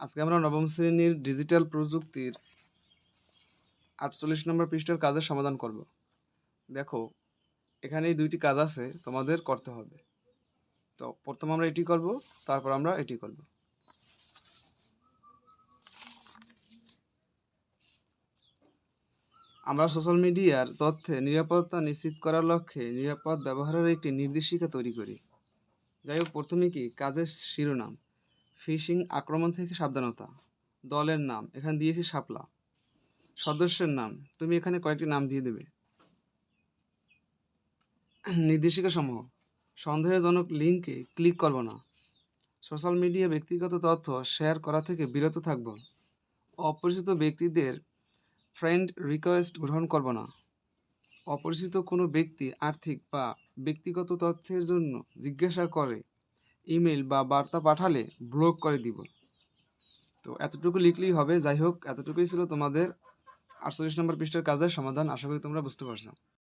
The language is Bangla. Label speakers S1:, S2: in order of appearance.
S1: আজকে আমরা নবম শ্রেণির ডিজিটাল প্রযুক্তির আটচল্লিশ নম্বর পৃষ্ঠার কাজের সমাধান করব। দেখো, এখানে এই দুইটি কাজ আছে, তোমাদের করতে হবে। তো প্রথম আমরা এটি করব, তারপর আমরা এটি করব। আমরা সোশ্যাল মিডিয়ার তথ্যে নিরাপত্তা নিশ্চিত করার লক্ষ্যে নিরাপদ ব্যবহারের একটি নির্দেশিকা তৈরি করি। যাই হোক, প্রথমে কি? কাজের শিরোনাম। ফিশিং আক্রমণ থেকে সাবধানতা। দলের নাম, এখানে দিয়েছি শাপলা। সদস্যের নাম, তুমি এখানে কয়েকটি নাম দিয়ে দেবে। নির্দেশিকা সমূহ সন্দেহজনক লিঙ্কে ক্লিক করব না। সোশ্যাল মিডিয়া ব্যক্তিগত তথ্য শেয়ার করা থেকে বিরত থাকব। অপরিচিত ব্যক্তিদের ফ্রেন্ড রিকোয়েস্ট গ্রহণ করব না। অপরিচিত কোনো ব্যক্তি আর্থিক বা ব্যক্তিগত তথ্যের জন্য জিজ্ঞাসা করে ইমেল বা বার্তা পাঠালে ব্লক করে দিব। তো এতটুকু লিখলেই হবে। যাই হোক, এতটুকুই ছিল তোমাদের আটচল্লিশ নম্বর পৃষ্ঠার কাজের সমাধান। আশা করি তোমরা বুঝতে পারছ।